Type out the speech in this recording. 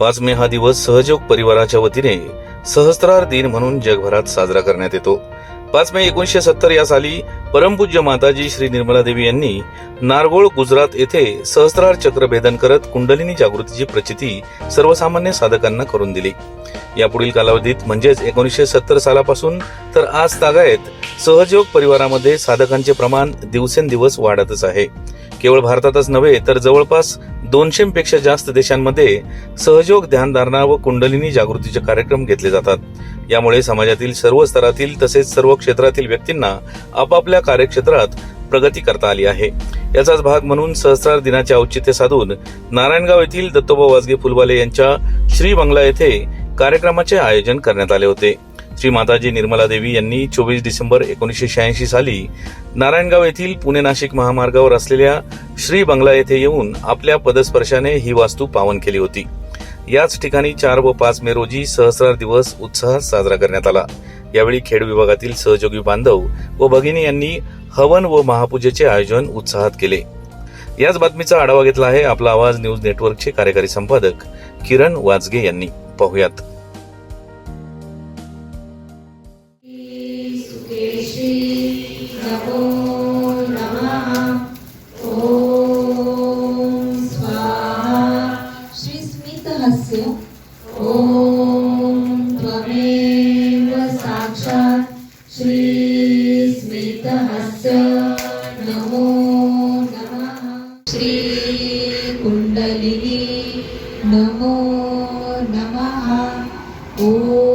पाच मे हा दिवस सहयोग परिवाराच्या वतीने सहस्त्रार दिन म्हणून जगभरात साजरा करण्यात येतो. पाच मे एकोणीशे सत्तर या साली परमपूज्य माताजी श्री निर्मला देवी यांनी नारगोळ गुजरात येथे सहस्त्रार चक्र भेदन करत कुंडलिनी जागृतीची प्रचिती सर्वसामान्य साधकांना करून दिली. यापुढील कालावधीत म्हणजेच एकोणीसशे सत्तर सालापासून तर आज तागायत सहयोग परिवारामध्ये साधकांचे प्रमाण दिवसेंदिवस वाढतच आहे. केवळ भारतातच नव्हे तर जवळपास दोनशे पेक्षा जास्त देशांमध्ये सहयोग ध्यानधारणा व कुंडलिनी जागृतीचे कार्यक्रम घेतले जातात. यामुळे समाजातील सर्व स्तरातील तसेच सर्व क्षेत्रातील व्यक्तींना आपापल्या कार्यक्षेत्रात प्रगती करता आली आहे. याचाच भाग म्हणून सहस्रार दिनाचे औचित्य साधून नारायणगाव येथील दत्तोबा वाजगे फुलवाले यांच्या श्री बंगला येथे कार्यक्रमाचे आयोजन करण्यात आले होते. श्री माताजी निर्मला देवी यांनी चोवीस डिसेंबर एकोणीसशे शहाऐंशी साली नारायणगाव येथील पुणे नाशिक महामार्गावर असलेल्या श्री बंगला येथे येऊन आपल्या पदस्पर्शाने ही वास्तू पावन केली होती. याच ठिकाणी चार व पाच मे रोजी सहस्रार दिवस उत्साहात साजरा करण्यात आला. यावेळी खेड विभागातील सहयोगी बांधव व भगिनी यांनी हवन व महापूजेचे आयोजन उत्साहात केले. याच बातमीचा आढावा घेतला आहे आपला आवाज न्यूज नेटवर्कचे कार्यकारी संपादक किरण वाजगे यांनी. पाहुयात. श्री नमो नमः ॐ स्वाहा श्रीस्मितहस्य ॐ त्वमेव साक्षात् श्रीस्मितहस्य नमो नमः श्रीकुण्डलिनी नमो नमः ॐ